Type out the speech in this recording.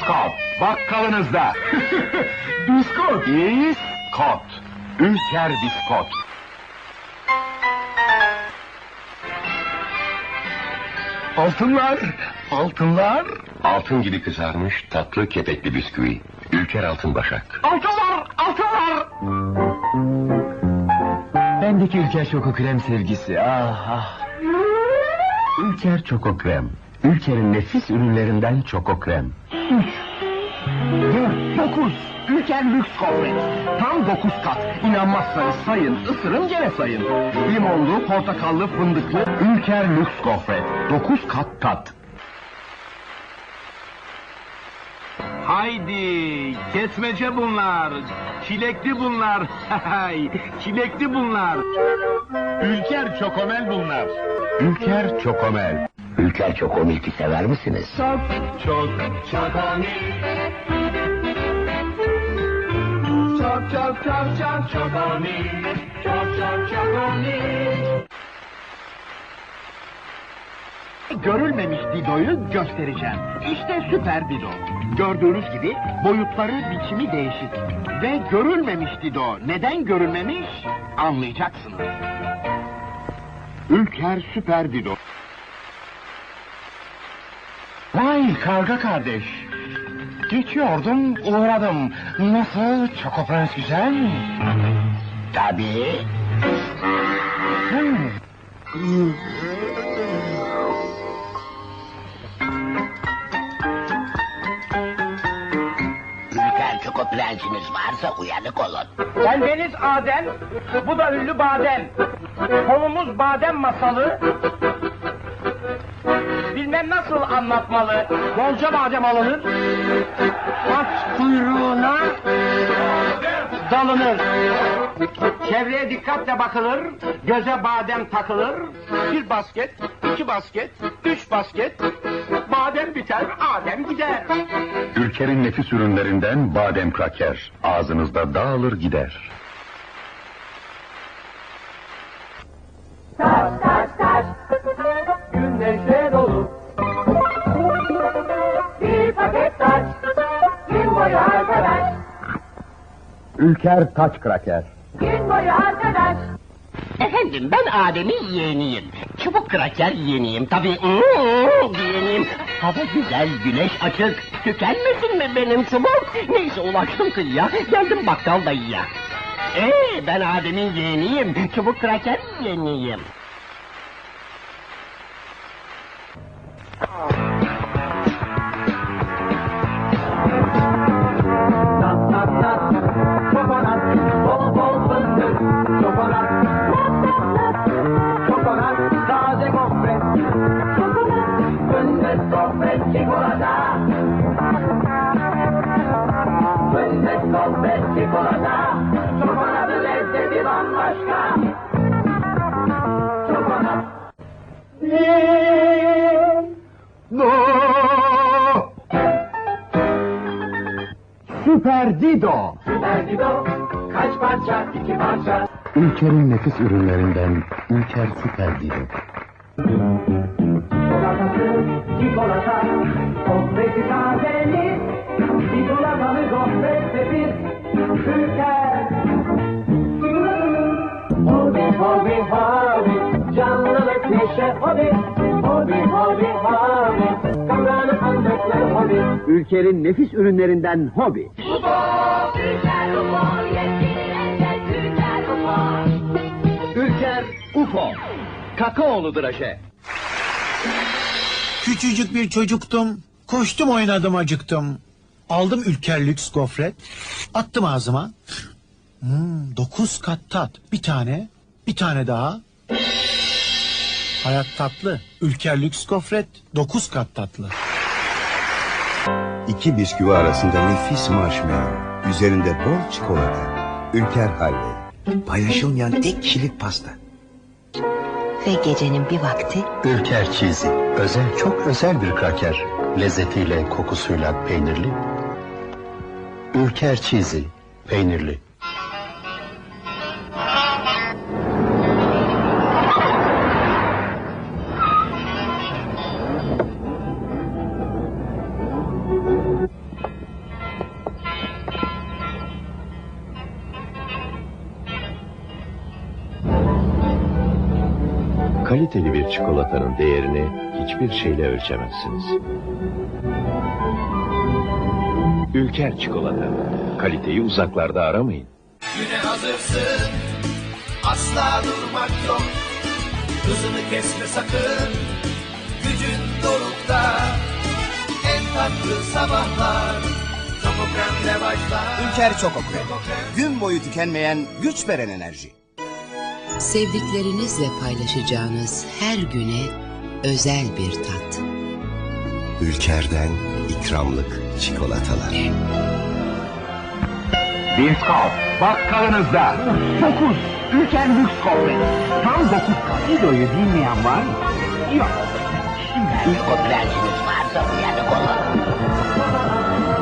Biskot. Bakkalınızda. Biskot. Biskot. Ülker biskot. Altınlar. Altınlar. Altın gibi kızarmış tatlı kepekli bisküvi. Ülker altın başak. Altınlar. Altınlar. Bendeki Ülker Çoko Krem sevgisi. Ah ah. Ülker Çoko Krem. Ülker'in nefis ürünlerinden Çoko Krem. Dört, dokuz. Ülker Lüks Gofret. Tam dokuz kat. İnanmazsanız sayın, ısırın gene sayın. Limonlu, portakallı, fındıklı Ülker Lüks Gofret. Dokuz kat tat. Haydi kesmece bunlar. Çilekli bunlar. Hay, Çilekli bunlar. Ülker Çokomel bunlar. Ülker Çokomel. Ülker Çokomilk'i sever misiniz? Çok, çok, Çok çok çok çok çok Çok çok çok Görülmemiş Dido'yu göstereceğim. İşte süper Dido. Gördüğünüz gibi boyutları biçimi değişik. Ve görülmemiş Dido. Neden görülmemiş? Anlayacaksınız. Ülker Süper Dido. Vay karga kardeş. Geçiyordum, uğradım. Nasıl? Çoko Prens güzel mi? Tabii. Hmm. Ülker Çoko Prensiniz varsa uyanık olun. Ben Deniz Adem, bu da ünlü Badem. Konumuz Badem masalı. Bilmem nasıl anlatmalı. Bolca badem alınır. Saç kuyruğuna dalınır. Çevreye dikkatle bakılır. Göze badem takılır. Bir basket, iki basket, üç basket. Badem biter, Adem gider. Ülker'in nefis ürünlerinden badem kraker. Ağzınızda dağılır gider. Ülker Taç Kraker. Gün boyu arkadaş Efendim ben Adem'in yeğeniyim. Çubuk kraker yeğeniyim tabii. Mm, yeğeniyim. Hava güzel, güneş açık. Tükenmesin mi benim çubuk? Neyse ulaştım kıyıya, geldim bakkal dayıya. Ee, ben Adem'in yeğeniyim. Çubuk kraker yeğeniyim. Fındık gofret çikolata Fındık gofret çikolata Çokonatın lezzeti bambaşka Çokonat No! Süper Dido. Süper Dido Kaç parça? iki parça Ülker'in nefis ürünlerinden Ülker Süper Dido. Çikolatası, çikolata, gofreti tazeli, çikolatalı gofret sepet. Hobi, hobi, hobi, canlılık neşe, hobi, hobi, hobi, hobi, kavranı fındıklı hobi. Ülker'in nefis ürünlerinden Hobi. Ülker UFO. Kakaolu draje. Küçücük bir çocuktum. Koştum oynadım acıktım. Aldım ülker lüks gofret. Attım ağzıma. Hmm, dokuz kat tat. Bir tane. Bir tane daha. Hayat tatlı. Ülker lüks gofret. Dokuz kat tatlı. İki bisküvi arasında nefis marshmallow. Üzerinde bol çikolata. Ülker Halve. Paylaşılmayan tek kişilik pasta. Ve gecenin bir vakti Ülker Cheesy. Özel, çok özel bir kraker. Lezzetiyle, kokusuyla peynirli. Ülker Cheesy. Peynirli. Kaliteli bir çikolatanın değerini hiçbir şeyle ölçemezsiniz. Ülker çikolata. Kaliteyi uzaklarda aramayın. Güne hazırsın Asla durmak yok Hızını kesme sakın Gücün dorukta En tatlı sabahlar Ülker Çokokre. Gün boyu tükenmeyen, güç veren enerji. Sevdiklerinizle paylaşacağınız her güne özel bir tat. Ülker'den ikramlık çikolatalar. Diskop bakkalınızda. Dokuz. Ülker Lüks Gofret. Tam dokuz kat. Kiloyu bilmeyen var mı? Yok. Şimdi varsa uyanık bir çocuktum. Koştum oynadım acıktım. Sürpriz